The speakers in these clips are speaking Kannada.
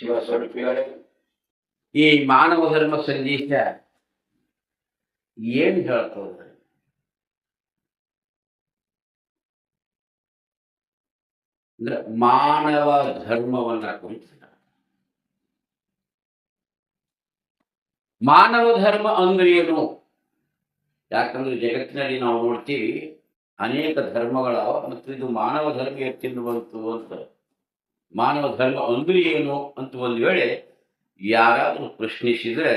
ಶಿವ ಸ್ವರೂಪಿಗಳೇ ಈ ಮಾನವ ಧರ್ಮ ಸಂದೇಶ ಏನ್ ಹೇಳ್ತದೆ ಅಂದ್ರೆ ಮಾನವ ಧರ್ಮವನ್ನ ಕುರಿತು ಮಾನವ ಧರ್ಮ ಅಂದ್ರೆ ಏನು? ಯಾಕಂದ್ರೆ ಜಗತ್ತಿನಲ್ಲಿ ನಾವು ನೋಡ್ತೀವಿ ಅನೇಕ ಧರ್ಮಗಳ ಮತ್ತು ಇದು ಮಾನವ ಧರ್ಮ ಎತ್ತಿಂದು ಬಂತು ಅಂತ. ಮಾನವ ಧರ್ಮ ಅಂದ್ರೆ ಏನು ಅಂತ ಒಂದು ವೇಳೆ ಯಾರಾದರೂ ಪ್ರಶ್ನಿಸಿದ್ರೆ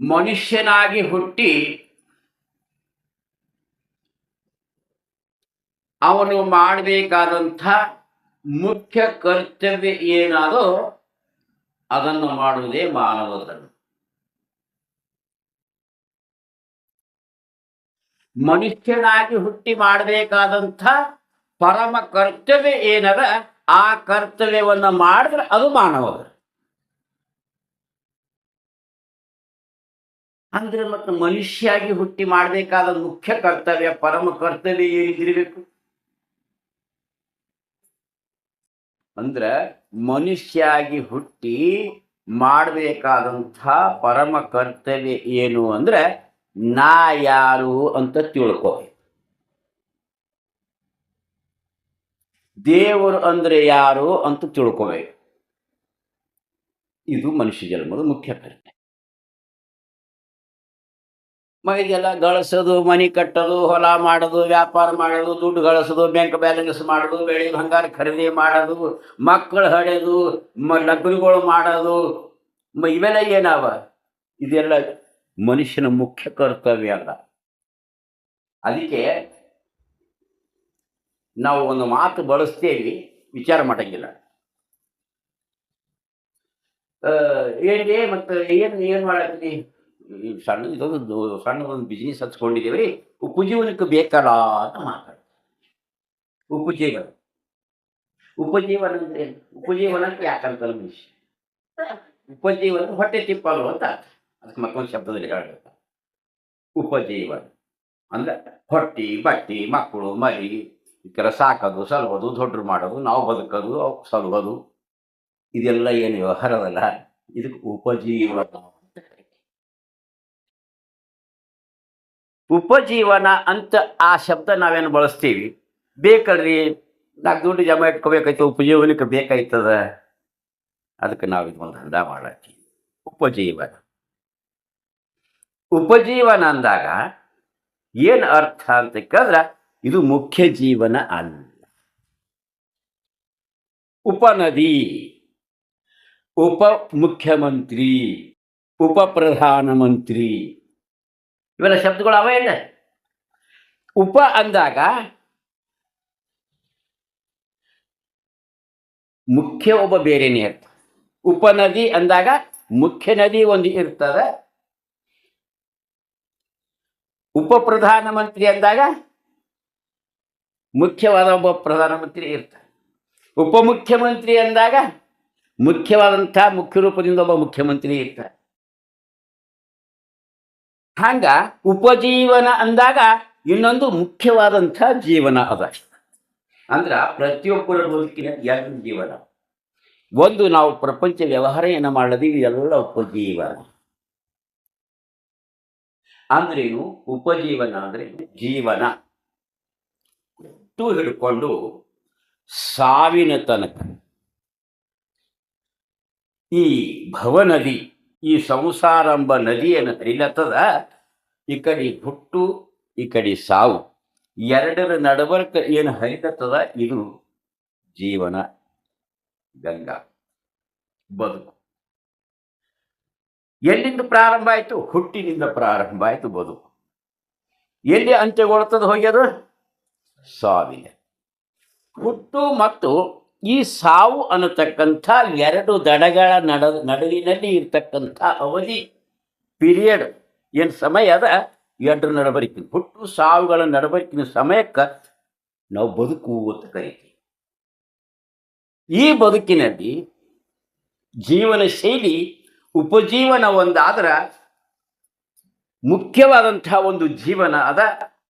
ಮನುಷ್ಯನಾಗಿ ಹುಟ್ಟಿ ಅವನು ಮಾಡಬೇಕಾದಂಥ ಮುಖ್ಯ ಕರ್ತವ್ಯ ಏನಾದೋ ಅದನ್ನು ಮಾಡುವುದೇ ಮಾನವ ಧರ್ಮ. ಮನುಷ್ಯನಾಗಿ ಹುಟ್ಟಿ ಮಾಡಬೇಕಾದಂಥ ಪರಮ ಕರ್ತವ್ಯ ಏನದ? ಆ ಕರ್ತವ್ಯವನ್ನು ಮಾಡಿದ್ರೆ ಅದು ಮಾನವ ಧರ್ಮ ಅಂದ್ರೆ ಮತ್ತೆ ಮನುಷ್ಯಾಗಿ ಹುಟ್ಟಿ ಮಾಡಬೇಕಾದ ಮುಖ್ಯ ಕರ್ತವ್ಯ, ಪರಮ ಕರ್ತವ್ಯ ಏನಿದಿರಬೇಕು ಅಂದ್ರ ಮನುಷ್ಯಾಗಿ ಹುಟ್ಟಿ ಮಾಡಬೇಕಾದಂಥ ಪರಮ ಕರ್ತವ್ಯ ಏನು ಅಂದ್ರೆ ನಾ ಯಾರು ಅಂತ ತಿಳ್ಕೊ ದೇವರು ಅಂದ್ರೆ ಯಾರು ಅಂತ ತಿಳ್ಕೋಬೇಕು. ಇದು ಮನುಷ್ಯ ಜನ್ಮದ ಮುಖ್ಯ ಕರ್ತವ್ಯ ಮೈಗೆಲ್ಲ ಗಳಿಸೋದು, ಮನೆ ಕಟ್ಟೋದು, ಹೊಲ ಮಾಡೋದು, ವ್ಯಾಪಾರ ಮಾಡೋದು, ದುಡ್ಡು ಗಳಿಸೋದು ಬ್ಯಾಂಕ್ ಬ್ಯಾಲೆನ್ಸ್ ಮಾಡೋದು ಬೆಳೆ ಬಂಗಾರ ಖರೀದಿ ಮಾಡೋದು, ಮಕ್ಕಳು ಹಡೆದು, ಮ ಲಗ್ನಗಳು ಮಾಡೋದು ಇವೆಲ್ಲ ಏನಾವ? ಇದೆಲ್ಲ ಮನುಷ್ಯನ ಮುಖ್ಯ ಕರ್ತವ್ಯ ಅಲ್ಲ. ಅದಕ್ಕೆ ನಾವು ಒಂದು ಮಾತು ಬಳಸ್ತೇವೆ ವಿಚಾರ ಮಾಡಂಗಿಲ್ಲ. ಏನಿದೆ ಮತ್ತು ಏನು ಏನು ಮಾಡಿ ಸಣ್ಣ, ಇದೊಂದು ಸಣ್ಣ ಒಂದು ಬಿಸ್ನೆಸ್ ಹಚ್ಕೊಂಡಿದ್ದೀವಿ ಉಪಜೀವನಕ್ಕೆ ಬೇಕಲ್ಲ ಅಂತ ಮಾತಾಡ ಉಪಜೀವನ. ಉಪಜೀವನ ಅಂದ್ರೆ ಉಪಜೀವನ ಉಪಜೀವನಕ್ಕೆ ಯಾಕಂತಲ್ಲ ಮನುಷ್ಯ? ಉಪಜೀವನ ಹೊಟ್ಟೆ ತಿಪ್ಪಲು ಅಂತ ಅದಕ್ಕೆ ಮತ್ತೊಂದು ಶಬ್ದದಲ್ಲಿ ಹೇಳಬೇಕು. ಉಪಜೀವನ ಅಂದ್ರೆ ಹೊಟ್ಟಿ, ಬಟ್ಟಿ, ಮಕ್ಕಳು, ಮರಿ ಈ ಸಾಕೋದು ಸಲ್ಬೋದು ದೊಡ್ಡರು ಮಾಡೋದು, ನಾವು ಬದುಕೋದು, ಅವು ಸಲ್ಬೋದು ಇದೆಲ್ಲ ಏನು ವ್ಯವಹಾರದಲ್ಲ ಇದಕ್ಕೆ ಉಪಜೀವನ. ಉಪಜೀವನ ಅಂತ ಆ ಶಬ್ದ ನಾವೇನು ಬಳಸ್ತೀವಿ? ಬೇಕಲ್ರಿ, ನಾಲ್ಕು ದುಡ್ಡು ಜಮಾ ಇಟ್ಕೋಬೇಕಾಯ್ತು, ಉಪಜೀವನಕ್ಕೆ ಬೇಕಾಯ್ತದ? ಅದಕ್ಕೆ ನಾವು ಇದು ಒಂದು ದಂಡ ಮಾಡತ್ತೀವಿ. ಉಪಜೀವನ. ಉಪಜೀವನ ಅಂದಾಗ ಏನು ಅರ್ಥ ಅಂತ ಕೇಳಿದ್ರೆ ಇದು ಮುಖ್ಯ ಜೀವನ ಅಲ್ಲ. ಉಪನದಿ ಉಪ ಮುಖ್ಯಮಂತ್ರಿ ಉಪ ಪ್ರಧಾನಮಂತ್ರಿ ಇವೆಲ್ಲ ಶಬ್ದಗಳು ಅವ ಇಲ್ಲ. ಉಪ ಅಂದಾಗ ಮುಖ್ಯ ಒಬ್ಬ ಬೇರೆನೇ ಇರ್ತ. ಉಪನದಿ ಅಂದಾಗ ಮುಖ್ಯ ನದಿ ಒಂದು ಇರ್ತದೆ. ಉಪ ಪ್ರಧಾನಮಂತ್ರಿ ಅಂದಾಗ ಮುಖ್ಯವಾದ ಒಬ್ಬ ಪ್ರಧಾನಮಂತ್ರಿ ಇರ್ತಾರೆ. ಉಪಮುಖ್ಯಮಂತ್ರಿ ಅಂದಾಗ ಮುಖ್ಯವಾದಂಥ ಮುಖ್ಯ ರೂಪದಿಂದ ಒಬ್ಬ ಮುಖ್ಯಮಂತ್ರಿ ಇರ್ತಾರೆ. ಹಂಗ ಉಪಜೀವನ ಅಂದಾಗ ಇನ್ನೊಂದು ಮುಖ್ಯವಾದಂಥ ಜೀವನ ಅದ. ಅಂದ್ರ ಪ್ರತಿಯೊಬ್ಬರ ಬದುಕಿನ ಎರಡು ಜೀವನ. ಒಂದು ನಾವು ಪ್ರಪಂಚ ವ್ಯವಹಾರ ಏನ ಮಾಡದೀವಿ ಎಲ್ಲ ಉಪಜೀವನ. ಅಂದ್ರೇನು ಉಪಜೀವನ ಅಂದ್ರೆ ಜೀವನ. ಹುಟ್ಟು ಹಿಡ್ಕೊಂಡು ಸಾವಿನ ತನಕ. ಈ ಭವನದಿ, ಈ ಸಂಸಾರ ಎಂಬ ನದಿಯನ್ನು ಹರಿಲತ್ತದ? ಈ ಕಡೆ ಹುಟ್ಟು, ಈ ಕಡೆ ಸಾವು. ಎರಡರ ನಡಬರ್ಕ ಏನು ಹರಿಲತ್ತದ? ಇದು ಜೀವನ, ಗಂಗಾ, ಬದುಕು. ಎಲ್ಲಿಂದ ಪ್ರಾರಂಭ ಆಯಿತು? ಹುಟ್ಟಿನಿಂದ ಪ್ರಾರಂಭ ಆಯಿತು ಬದುಕು. ಎಲ್ಲಿ ಅಂತ್ಯಗೊಳ್ತದ ಹೋಗ್ಯದು ಸಾವಿನ ಹುಟ್ಟು ಮತ್ತು ಈ ಸಾವು ಅನ್ನತಕ್ಕಂಥ ಎರಡು ದಡಗಳ ನಡ, ನಡುವಿನಲ್ಲಿ ಇರ್ತಕ್ಕಂಥ ಅವಧಿ ಪೀರಿಯಡ್ ಏನು ಸಮಯ ಅದ? ಎರಡರ ನಡಬರಿಕಿನ. ಹುಟ್ಟು ಸಾವುಗಳ ನಡಬರಿಕಿನ ಸಮಯಕ್ಕೆ ನಾವು ಬದುಕು ಅಂತ ಕರಿತೀವಿ. ಈ ಬದುಕಿನಲ್ಲಿ ಜೀವನ ಶೈಲಿ ಉಪಜೀವನ ಒಂದಾದ್ರೆ ಮುಖ್ಯವಾದಂಥ ಒಂದು ಜೀವನ ಅದ,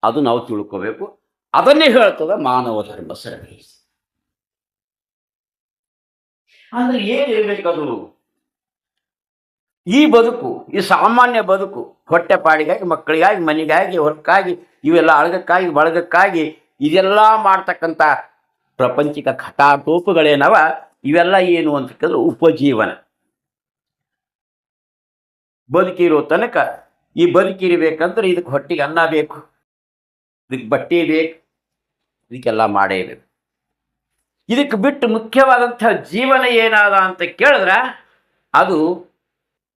ಅದು ನಾವು ತಿಳ್ಕೋಬೇಕು. ಅದನ್ನೇ ಹೇಳ್ತದ ಮಾನವ ಧರ್ಮ ಸರಣಿ ಅಂದ್ರೆ ಏನಿರ್ಬೇಕದು ಈ ಬದುಕು ಈ ಸಾಮಾನ್ಯ ಬದುಕು ಹೊಟ್ಟೆಪಾಡಿಗಾಗಿ ಮಕ್ಕಳಿಗಾಗಿ ಮನೆಗಾಗಿ ಹೊರಕ್ಕಾಗಿ ಇವೆಲ್ಲ ಅಳಗಕ್ಕಾಗಿ ಬಳಗಕ್ಕಾಗಿ ಇದೆಲ್ಲ ಮಾಡ್ತಕ್ಕಂಥ ಪ್ರಪಂಚಿಕ ಕಟಾಟೋಪಗಳೇನವ ಇವೆಲ್ಲ ಏನು ಅಂತ ಕೇಳಿದ್ರೆ ಉಪಜೀವನ. ಬದುಕಿರೋ ತನಕ ಈ ಬದುಕಿರಬೇಕಂದ್ರೆ ಇದಕ್ಕೆ ಹೊಟ್ಟಿಗೆ ಅನ್ನ ಬೇಕು. ಇದಕ್ಕೆ ಬಟ್ಟೆ ಬೇಕು. ಇದಕ್ಕೆಲ್ಲ ಮಾಡೇಬೇಕು ಇದಕ್ಕೆ ಬಿಟ್ಟು ಮುಖ್ಯವಾದಂಥ ಜೀವನ ಏನಾದ ಅಂತ ಕೇಳಿದ್ರೆ ಅದು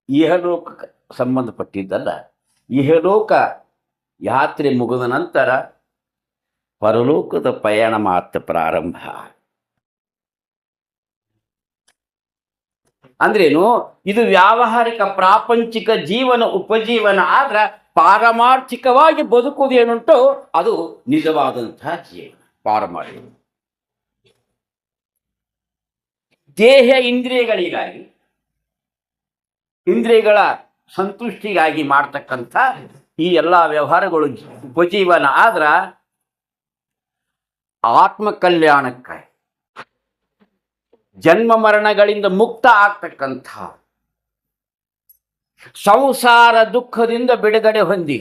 ಇಹಲೋಕ ಸಂಬಂಧಪಟ್ಟಿದ್ದಲ್ಲ. ಇಹಲೋಕ ಯಾತ್ರೆ ಮುಗಿದ ನಂತರ ಪರಲೋಕದ ಪಯಣ ಮಾತ್ರ ಪ್ರಾರಂಭ. ಅಂದ್ರೇನು, ಇದು ವ್ಯಾವಹಾರಿಕ ಪ್ರಾಪಂಚಿಕ ಜೀವನ ಉಪಜೀವನ ಆದ್ರೆ ಪಾರಮಾರ್ಥಿಕವಾಗಿ ಬದುಕುವುದೇನುಂಟು ಅದು ನಿಜವಾದಂತಹ ಜೀವನ. ಪಾರಮಾರ್ಥಿಕ ದೇಹ ಇಂದ್ರಿಯಗಳಿಗಾಗಿ, ಇಂದ್ರಿಯಗಳ ಸಂತುಷ್ಟಿಗಾಗಿ ಮಾಡ್ತಕ್ಕಂಥ ಈ ಎಲ್ಲ ವ್ಯವಹಾರಗಳು ಉಪಜೀವನ ಆದ್ರ ಆತ್ಮ ಕಲ್ಯಾಣಕ್ಕಾಗಿ ಜನ್ಮ ಮರಣಗಳಿಂದ ಮುಕ್ತ ಆಗ್ತಕ್ಕಂಥ, ಸಂಸಾರ ದುಃಖದಿಂದ ಬಿಡುಗಡೆ ಹೊಂದಿ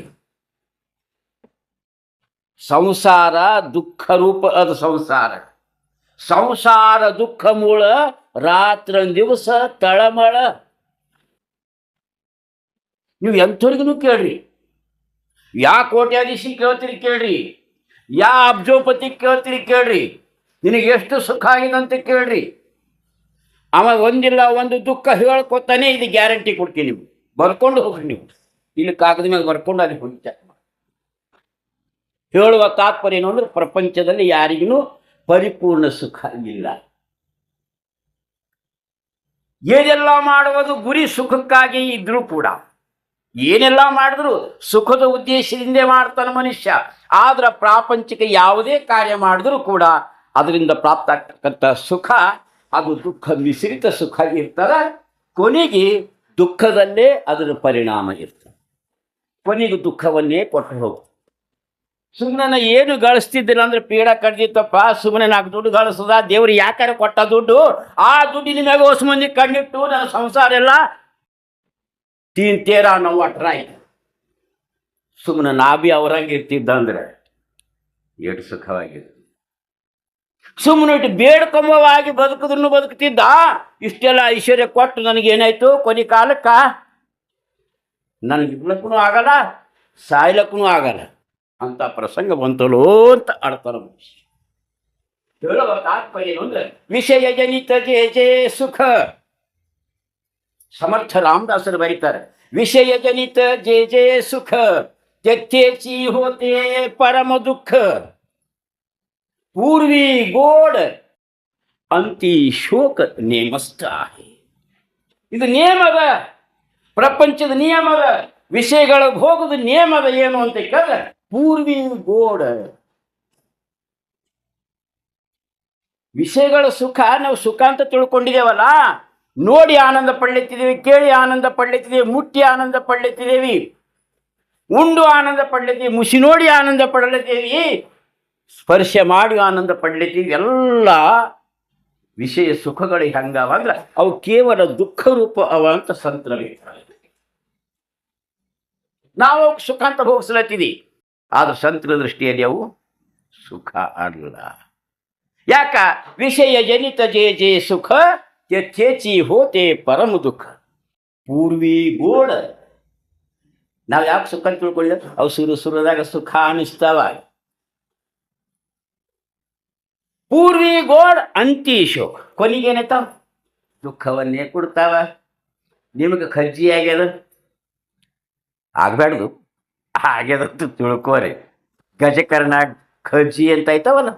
ಸಂಸಾರ ದುಃಖ ರೂಪ ಅದು ಸಂಸಾರ. ಸಂಸಾರ ದುಃಖ ಮೂಳ ರಾತ್ರ ದಿವಸ ತಳಮಳ. ನೀವು ಎಂಥವ್ರಿಗೂ ಕೇಳ್ರಿ. ಯಾ ಕೋಟ್ಯಾಧೀಶಿ ಕೇಳ್ತೀರಿ ಕೇಳ್ರಿ. ಯಾ ಅಬ್ಜೋಪತಿ ಕೇಳ್ತೀರಿ ಕೇಳ್ರಿ. ನಿನಗೆ ಎಷ್ಟು ಸುಖ ಆಗಿದೆ ಅಂತ ಕೇಳ್ರಿ. ಅವ ಒಂದಿಲ್ಲ, ಒಂದು ದುಃಖ ಹೇಳ್ಕೊತಾನೆ, ಇದು ಗ್ಯಾರಂಟಿ ಕೊಡ್ತೀನಿ ನೀವು ಬರ್ಕೊಂಡು ಹೋಗ್ರಿ ನೀವು. ಇಲ್ಲಿ ಕಾಗದ ಮೇಲೆ ಬರ್ಕೊಂಡು ಅಲ್ಲಿ ಹೋಗಿ check ಮಾಡಿ. ಹೇಳುವ ತಾತ್ಪರ್ಯ ಏನು ಅಂದ್ರೆ ಪ್ರಪಂಚದಲ್ಲಿ ಯಾರಿಗೂ ಪರಿಪೂರ್ಣ ಸುಖ ಇಲ್ಲ. ಏನೆಲ್ಲ ಮಾಡುವುದು ಗುರಿ ಸುಖಕ್ಕಾಗಿ ಇದ್ರೂ ಕೂಡ, ಏನೆಲ್ಲ ಮಾಡಿದ್ರು ಸುಖದ ಉದ್ದೇಶದಿಂದ ಮಾಡ್ತಾನೆ ಮನುಷ್ಯ, ಆದ್ರೆ ಪ್ರಾಪಂಚಿಕ ಯಾವುದೇ ಕಾರ್ಯ ಮಾಡಿದ್ರೂ ಕೂಡ ಅದರಿಂದ ಪ್ರಾಪ್ತ ಆಗ್ತಕ್ಕಂಥ ಸುಖ ಹಾಗೂ ದುಃಖ ಮಿಶ್ರಿತ ಸುಖ ಇರ್ತದೆ. ಕೊನೆಗೆ ದುಃಖದಲ್ಲೇ ಅದರ ಪರಿಣಾಮ ಇರ್ತದೆ. ಕೊನೆಗೆ ದುಃಖವನ್ನೇ ಕೊಟ್ಟು ಹೋಗ್ತದೆ ಸುಮ್ಮನೆ ಏನು ಗಳಿಸ್ತಿದ್ದಿಲ್ಲ ಅಂದ್ರೆ ಪೀಡ ಕಡ್ದಿತ್ತಪ್ಪ ಸುಮ್ಮನೆ ನಾಲ್ಕು ದುಡ್ಡು ಗಳಿಸದ? ದೇವ್ರು ಯಾಕಾರ ಕೊಟ್ಟ ದುಡ್ಡು? ಆ ದುಡ್ಡಿನ ಮ್ಯಾಗ ಹೊಸ ಮಂದಿ ಕಣ್ಣಿಟ್ಟು, ನನ್ನ ಸಂಸಾರ ಎಲ್ಲ ತೀನ್ ತೇರ ನಾವು ಅಟ್ರಾಯ್ ಸುಮ್ಮನೆ ನಾ ಬಿ ಅವ್ರಂಗೆ ಇರ್ತಿದ್ದ ಅಂದ್ರೆ ಎಷ್ಟು ಸುಖವಾಗಿದೆ. ಸುಮ್ಮನೆ ಇಟ್ಟು ಬೇಡ್ಕೊಂಬವಾಗಿ ಬದುಕಿದ್ರು ಬದುಕ್ತಿದ್ದ, ಇಷ್ಟೆಲ್ಲ ಐಶ್ವರ್ಯ ಕೊಟ್ಟು ನನಗೇನಾಯ್ತು? ಕೊನೆ ಕಾಲಕ್ಕ? ನನಗೆ ಇರ್ಲಕ್ಕೂ ಆಗಲ್ಲ ಸಾಯ್ಲಕ್ಕೂ ಆಗಲ್ಲ. ಅಂತ ಪ್ರಸಂಗ ಬಂತಲೋ ಅಂತ ಆಡ್ತಾರ ಮನುಷ್ಯ. ಹೇಳುವ ತಾತ್ಪರ್ಯ ಅಂದ್ರೆ ವಿಷಯ ಜನಿತ ಜೇ ಜೇ ಸುಖ. ಸಮರ್ಥ ರಾಮದಾಸರು ಬರೀತಾರೆ, ವಿಷಯ ಜನಿತ ಜೇ ಜೇ ಸುಖ. ತ್ಯಜೇಚಿ ಹೋತೇ ಪರಮ ದುಃಖ. ಪೂರ್ವಿ ಗೋಡ ಅಂತಿ ಶೋಕ ನೇಮಸ್ಥ ಇದು ನಿಯಮದ, ಪ್ರಪಂಚದ ನಿಯಮದ, ವಿಷಯಗಳ ಭೋಗದ ನಿಯಮದ ಏನು ಅಂತ ಕೇಳಿದ್ರೆ ಪೂರ್ವಿ ಗೋಡ. ವಿಷಯಗಳ ಸುಖ, ನಾವು ಸುಖ ಅಂತ ತಿಳ್ಕೊಂಡಿದ್ದೇವಲ್ಲ? ನೋಡಿ ಆನಂದ ಪಡ್ಲತ್ತಿದ್ದೇವೆ ಕೇಳಿ ಆನಂದ ಪಡ್ಲತ್ತಿದ್ದೇವೆ ಮುಟ್ಟಿ ಆನಂದ ಪಡ್ಲಿತ್ತಿದ್ದೇವೆ ಉಂಡು ಆನಂದ ಪಡ್ಲಿದ್ದೀವಿ ಮುಸಿ ನೋಡಿ ಆನಂದ ಪಡಲಿದ್ದೀವಿ ಸ್ಪರ್ಶ ಮಾಡಿ ಆನಂದ ಪಡ್ಲಿದ್ದೀವಿ ಎಲ್ಲ ವಿಷಯ ಸುಖಗಳು ಹೆಂಗವ ಅಂದ್ರೆ ಅವು ಕೇವಲ ದುಃಖ ರೂಪ ಅವ ಅಂತ ಸಂತರ ನಾವು ಸುಖ ಅಂತ ಹೋಗಿಸ್ಲತ್ತೀವಿ ಆದ್ರೆ ಸಂತರ ದೃಷ್ಟಿಯಲ್ಲಿ ಅವು ಸುಖ ಅಲ್ಲ. ಯಾಕ? ವಿಷಯ ಜನಿತ ಜೇ ಜೇ ಸುಖ, ಯಥೇಚಿ ಹೋತೆ ಪರಮ ದುಃಖ. ಪೂರ್ವಿ ಗೋಡ ನಾವು ಯಾಕೆ ಸುಖ ಅಂತ ತಿಳ್ಕೊಳ್ಳಿ ಅವು ಸುರು ಸುರದಾಗ ಸುಖ ಅನಿಸ್ತಾವ. ಪೂರ್ವಿ ಗೋಡ್ ಅಂತಿ ಶೋಕ. ಕೊನೆಗೇನೈತಾವ ದುಃಖವನ್ನೇ ಕೊಡ್ತಾವ. ನಿಮಗೆ ಖರ್ಜಿ ಆಗ್ಯದ ಆಗ್ಬ್ಯಾಡ್ದು. ಆಗ್ಯದ ಅಂತ ತಿಳ್ಕೋರಿ. ಗಜಕರ್ಣ ಖಜಿ ಅಂತ ಐತಾವಲ್ಲ?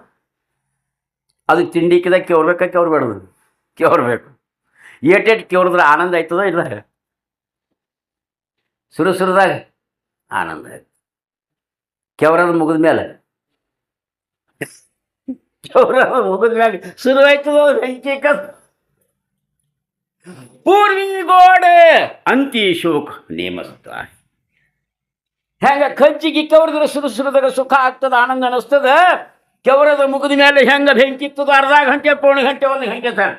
ಅದು ತಿಂಡಿಕಿದ ಕೇಳ್ಬೇಕಾ ಕೆವ್ರಬೇಡ್ದು ಕೇಳ್ಬೇಕು ಏಟೇಟ್ ಕೇಳಿದ್ರೆ ಆನಂದ ಆಯ್ತದ ಇಲ್ಲ ಸುರು ಸುರದಾಗ ಆನಂದ ಆಯ್ತು. ಕೆವರದ ಮುಗಿದ ಮೇಲೆ? ಕೆವರದ ಮುಗಿದ ಮೇಲೆ ಶುರು ಆಯ್ತದ ಬೆಂಕಿ ಪೂರ್ವಿ ಗೋಡೆ ಅಂತಿ ಶೋಕ ನೇಮಸ್ತ. ಹೆಂಗ ಕಜ್ಜಿಗೆ ಕೆವರದ್ರ ಸುರು ಸುರದಾಗ ಸುಖ ಆಗ್ತದ, ಆನಂದ ಅನಿಸ್ತದ? ಕೆವರದ ಮುಗಿದ ಮೇಲೆ ಹೆಂಗ ಬೆಂಕಿ ಇತ್ತದ, ಅರ್ಧ ಗಂಟೆ ಪೌಣ ಗಂಟೆ ಒಂದು ಗಂಟೆ ಸರ್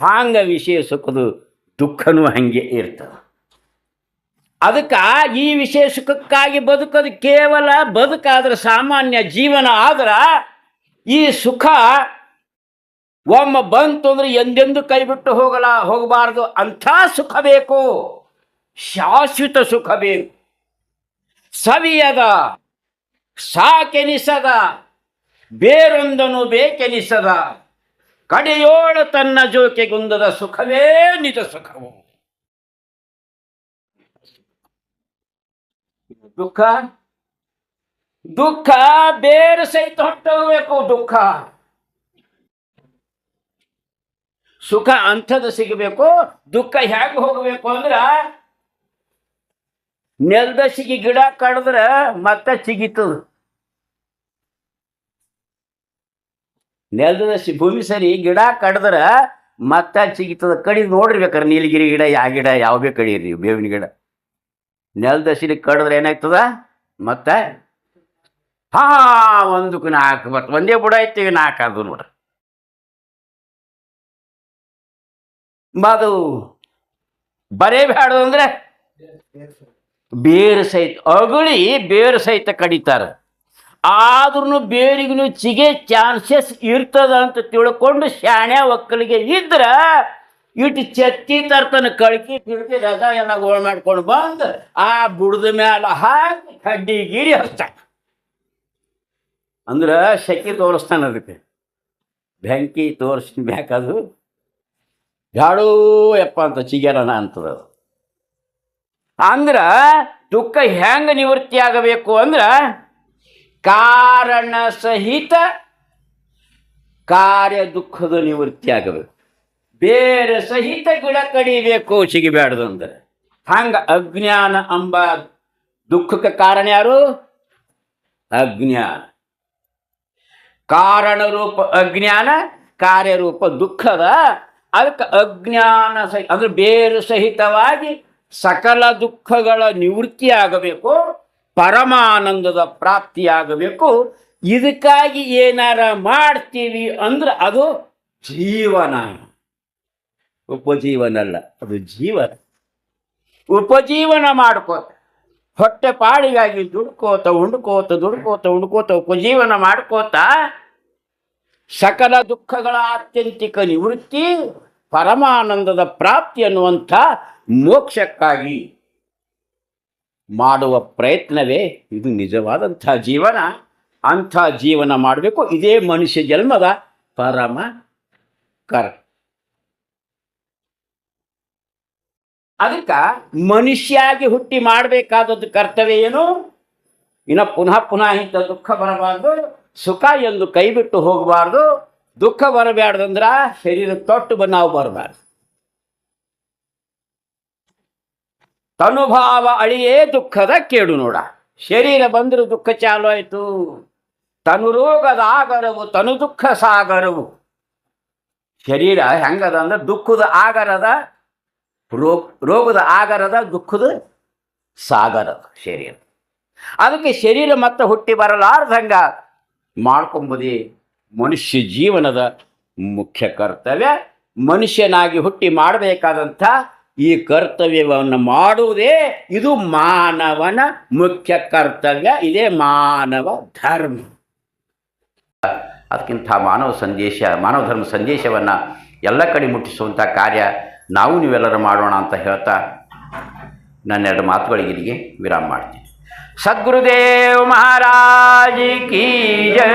ಹಾಂಗ ವಿಷಯ ಸುಖದ, ದುಃಖನೂ ಹಂಗೆ ಇರ್ತದ. ಅದಕ್ಕೆ ಈ ವಿಷಯ ಸುಖಕ್ಕಾಗಿ ಬದುಕೋದು ಕೇವಲ ಬದುಕಾದ್ರೆ ಸಾಮಾನ್ಯ ಜೀವನ ಆದ್ರೆ ಈ ಸುಖ ಒಮ್ಮ ಬಂತು ಅಂದ್ರೆ ಎಂದೆಂದು ಕೈ ಬಿಟ್ಟು ಹೋಗಲ, ಹೋಗಬಾರ್ದು, ಅಂಥ ಸುಖ ಬೇಕು. ಶಾಶ್ವತ ಸುಖ ಬೇಕು. ಸವಿಯದ, ಸಾಕೆನಿಸದ, ಬೇರೊಂದನು ಬೇಕೆನಿಸದ, ಕಡೆಯೋಳ ತನ್ನ ಜೋಕೆಗುಂದದ ಸುಖವೇ ನಿಜ ಸುಖವು. ದುಃಖ ದುಃಖ ಬೇರೆ ಸಹಿತ ಹೊಟ್ಟೋಗ್ಬೇಕು ದುಃಖ. ಸುಖ ಅಂಥದ್ದು ಸಿಗಬೇಕು, ದುಃಖ ಹೇಗೆ ಹೋಗಬೇಕು ಅಂದ್ರ ನೆಲದಸಿಗೆ ಗಿಡ ಕಡಿದ್ರೆ ಮತ್ತೆ ಚಿಗಿತದ ನೆಲದಸಿ ಭೂಮಿ ಸರಿ ಗಿಡ ಕಡಿದ್ರೆ ಮತ್ತೆ ಸಿಗಿತದ. ಕಡಿ ನೋಡ್ರಿ ಬೇಕಾರೆ ನೀಲಗಿರಿ ಗಿಡ ಯಾವ ಗಿಡ, ಯಾವ ಬೇಕು ಕಡೀರಿ ಬೇವಿನ ಗಿಡ. ನೆಲದಸಿಲಿ ಕಡಿದ್ರೆ ಏನಾಗ್ತದ? ಮತ್ತೆ ಹಾ ಒಂದಕ್ಕೆ ನಾಲ್ಕು ಬರ್ತದೆ ಒಂದೇ ಬುಡ ಐತಿ ನಾಲ್ಕು ಅದು ನೋಡ್ರಿ. ಅದು ಬರೇ ಬ್ಯಾಡು ಅಂದ್ರೆ ಬೇರು ಸಹಿತ ಅಗಳಿ ಬೇರು ಸಹಿತ ಕಡಿತಾರೆ. ಆದ್ರೂ ಬೇರಿಗೂ ಚಿಗೆ ಚಾನ್ಸಸ್ ಇರ್ತದ ಅಂತ ತಿಳ್ಕೊಂಡು ಶಾಣೆ ಒಕ್ಕಲಿಗೆ ಇದ್ರೆ ಇಟ್ಟು ಚತ್ತಿ ತರ್ತಾನೆ ಕಳ್ಕಿ ಪಿಳ್ಕಿ ರಸ ಎಲ್ಲ ಗೋಳ್ ಮಾಡ್ಕೊಂಡು ಬಂದು ಆ ಬುಡದ ಮ್ಯಾಲ ಹಾಕಿ ಕಡ್ಡಿ ಗಿರಿ ಹಚ್ಚ ಅಂದ್ರೆ ಶಕಿ ತೋರಿಸ್ತಾನೆ ಅದಕ್ಕೆ. ಬೆಂಕಿ ತೋರಿಸ್ಬೇಕದು ಬೇಕಾದು ಬ್ಯಾಡೋ ಯಪ್ಪ ಅಂತ ಚಿಗೇರಣ ಅಂತದ. ಅಂದ್ರ ದುಃಖ ಹೆಂಗೆ ನಿವೃತ್ತಿ ಆಗಬೇಕು ಅಂದ್ರೆ ಕಾರಣ ಸಹಿತ ಕಾರ್ಯ ದುಃಖದ ನಿವೃತ್ತಿ ಆಗಬೇಕು. ಬೇರೆ ಸಹಿತ ಗಿಡ ಕಡಿಬೇಕು ಸಿಗಿಬ್ಯಾಡ್ದು ಅಂದ್ರೆ. ಹಂಗ ಅಜ್ಞಾನ ಅಂಬ ದುಃಖಕ್ಕೆ ಕಾರಣ ಯಾರು? ಅಜ್ಞಾನ. ಕಾರಣ ರೂಪ ಅಜ್ಞಾನ ಕಾರ್ಯರೂಪ ದುಃಖದ. ಅದಕ್ಕೆ ಅಜ್ಞಾನ ಸಹಿತ ಅಂದ್ರೆ ಬೇರು ಸಹಿತವಾಗಿ ಸಕಲ ದುಃಖಗಳ ನಿವೃತ್ತಿ ಆಗಬೇಕು ಪರಮಾನಂದದ ಪ್ರಾಪ್ತಿಯಾಗಬೇಕು. ಇದಕ್ಕಾಗಿ ಏನಾರ ಮಾಡ್ತೀವಿ ಅಂದ್ರೆ ಅದು ಜೀವನ. ಉಪಜೀವನ ಅಲ್ಲ ಅದು ಜೀವನ. ಉಪಜೀವನ ಮಾಡ್ಕೋತ, ಹೊಟ್ಟೆ ಪಾಡಿಗಾಗಿ ದುಡ್ಕೋತ, ಉಂಡ್ಕೋತ ದುಡ್ಕೋತ, ಉಂಡ್ಕೋತ, ಉಪಜೀವನ ಮಾಡ್ಕೋತ, ಸಕಲ ದುಃಖಗಳ ಆತ್ಯಂತಿಕ ನಿವೃತ್ತಿ, ಪರಮಾನಂದದ ಪ್ರಾಪ್ತಿ ಅನ್ನುವಂಥ ಮೋಕ್ಷಕ್ಕಾಗಿ ಮಾಡುವ ಪ್ರಯತ್ನವೇ ಇದು ನಿಜವಾದಂಥ ಜೀವನ. ಅಂಥ ಜೀವನ ಮಾಡಬೇಕು. ಇದೇ ಮನುಷ್ಯ ಜನ್ಮದ ಪರಮ ಕರ ಅದಕ್ಕೆ ಮನುಷ್ಯಾಗಿ ಹುಟ್ಟಿ ಮಾಡಬೇಕಾದದ್ದು ಕರ್ತವ್ಯ ಏನು? ಇನ್ನು ಪುನಃ ಪುನಃ ಇಂಥ ದುಃಖ ಬರಬಾರ್ದು, ಸುಖ ಎಂದು ಕೈ ಬಿಟ್ಟು ಹೋಗಬಾರ್ದು. ದುಃಖ ಬರಬ್ಯಾಡ್ದಂದ್ರ ಶರೀರ ತೊಟ್ಟು ನಾವು ಬರಬಾರ್ದು. ತನುಭಾವ ಅಳಿಯೇ ದುಃಖದ ಕೇಡು ನೋಡ. ಶರೀರ ಬಂದರೂ ದುಃಖ ಚಾಲು ಆಯಿತು. ತನು ರೋಗದ ಆಗರವು ತನು ದುಃಖ ಸಾಗರವು. ಶರೀರ ಹೆಂಗದ ಅಂದ್ರೆ ದುಃಖದ ಆಗರದ ರೋಗ ರೋಗದ ಆಗರದ, ದುಃಖದ ಸಾಗರದ ಶರೀರ. ಅದಕ್ಕೆ ಶರೀರ ಮತ್ತೆ ಹುಟ್ಟಿ ಬರಲಾರ್ದಂಗ ಮಾಡ್ಕೊಂಬುದೇ ಮನುಷ್ಯ ಜೀವನದ ಮುಖ್ಯ ಕರ್ತವ್ಯ. ಮನುಷ್ಯನಾಗಿ ಹುಟ್ಟಿ ಮಾಡಬೇಕಾದಂಥ ಈ ಕರ್ತವ್ಯವನ್ನು ಮಾಡುವುದೇ ಇದು ಮಾನವನ ಮುಖ್ಯ ಕರ್ತವ್ಯ, ಇದೇ ಮಾನವ ಧರ್ಮ. ಅದಕ್ಕಿಂತ ಮಾನವ ಸಂದೇಶ, ಮಾನವ ಧರ್ಮ ಸಂದೇಶವನ್ನು ಎಲ್ಲ ಕಡೆ ಮುಟ್ಟಿಸುವಂಥ ಕಾರ್ಯ ನಾವು ನೀವೆಲ್ಲರೂ ಮಾಡೋಣ ಅಂತ ಹೇಳ್ತಾ ನನ್ನೆರಡು ಮಾತುಗಳಿಗೆ ಇಲ್ಲಿಗೆ ವಿರಾಮ ಮಾಡ್ತೀನಿ. ಸದ್ಗುರುದೇವ್ ಮಹಾರಾಜ್ ಕಿ ಜಯ